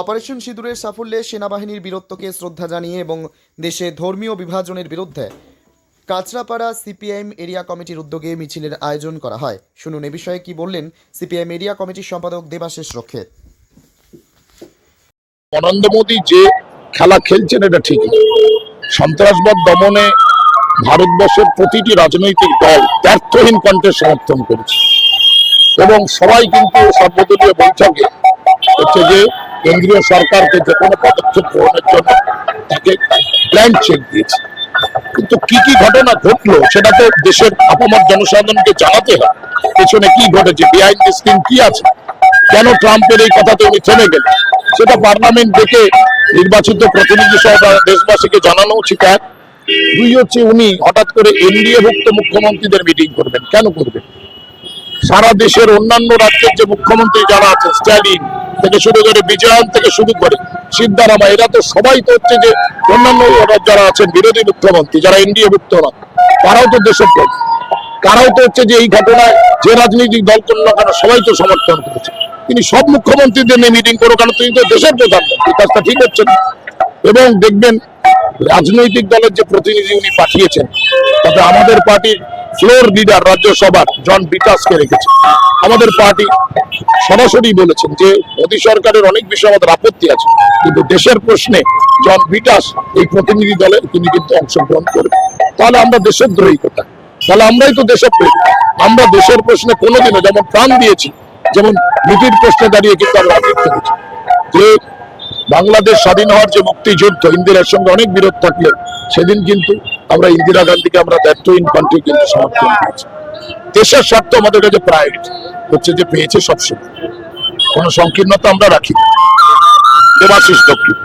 Operation সিঁদুরের সাফল্যে সেনাবাহিনীর বীরত্বকে শ্রদ্ধা জানিয়ে এবং দেশে ধর্মীয় বিভাজনের বিরুদ্ধে কাঁচরাপাড়া সিপিআইএম এরিয়া কমিটির উদ্যোগে মিছিলের আয়োজন করা হয়। শুনুন এ বিষয়ে কি বললেন সিপিআইএম এরিয়া কমিটির সম্পাদক দেবাশিস রক্ষিত নরেন্দ্র মোদী যে খেলা খেলছেন, এটা ঠিক সন্ত্রাসবাদ দমনে ভারতবর্ষের প্রতিটি রাজনৈতিক দল ব্যর্থহীন কণ্ঠে সমর্থন করেছে। এবং সবাই কিন্তু সর্বদলীয় বৈঠকে হচ্ছে যে কেন্দ্রীয় সরকারকে যে কোনো পদক্ষেপ গ্রহণের জন্য তাকে ব্ল্যাঙ্ক চেক দিয়েছে। কিন্তু কি কি ঘটনা ঘটলো সেটা তো দেশের আপামর জনসাধারণকে জানাতে হয়, পেছনে কি ঘটেছে বিহাইন্ড স্ক্রিন কি আছে? কেন ট্রাম্পের এই কথাতে উনি থেমে গেলেন? সেটা পার্লামেন্ট ডেকে নির্বাচিত প্রতিনিধি সহ দেশবাসীকে জানানো উচিত এক। দুই হচ্ছে উনি হঠাৎ করে এনডিএ ভুক্ত মুখ্যমন্ত্রীদের মিটিং করবেন। কেন করবেন? সারা দেশের অন্যান্য রাজ্যের যে মুখ্যমন্ত্রী যারা আছে স্ট্যালিন থেকে শুরু করে বিজয়ন থেকে শুরু করে সিদ্ধারামা, এরা তো সবাই তো হচ্ছে যে অন্যান্য যারা আছেন, বিরোধী মুখ্যমন্ত্রী, যারা এনডিএ ভুক্ত না তারাও তো দেশপ্রেম তারাও তো হচ্ছে যে এই ঘটনায় যে রাজনৈতিক দল করল কেন সবাই তো সমর্থন করেছে। তিনি সব মুখ্যমন্ত্রীদের নিয়ে মিটিং করো কেন তিনি তো দেশের প্রধানমন্ত্রী কাজটা ঠিক হচ্ছে না। এবং দেখবেন রাজনৈতিক দলের যে প্রতিনিধি উনি পাঠিয়েছেন, তাতে আমাদের পার্টির ফ্লোর লিডার রাজ্যসভার জন বিকাশকে রেখেছে। আমাদের পার্টি সরাসরি বলেছেন যে, মোদী সরকারের অনেক বিষয়ে আমাদের আপত্তি আছে, কিন্তু দেশের প্রশ্নে জন বিকাশ এই প্রতিনিধি দলের তিনি কিন্তু অংশগ্রহণ করবেন। তাহলে আমরা দেশের দ্রোহী কোথায়? তাহলে আমরাই তো দেশের দেশপ্রেম। আমরা দেশের প্রশ্নে কোনোদিনও যেমন প্রাণ দিয়েছি, যেমন নীতির প্রশ্নে দাঁড়িয়ে কিন্তু আমরা অতীত করেছি। যে বাংলাদেশ স্বাধীন হওয়ার যে মুক্তিযুদ্ধ, ইন্দিরার সঙ্গে অনেক বিরোধ থাকলে, সেদিন কিন্তু আমরা ইন্দিরা গান্ধীকে আমরা ব্যর্থহীন কণ্ঠে কিন্তু সমর্থন করেছি। দেশের স্বার্থ আমাদের কাছে প্রায়োরিটি হচ্ছে যে পেয়েছে সবসময়। কোনো সংকীর্ণতা আমরা রাখি দেবাশিস দক্ষিণ।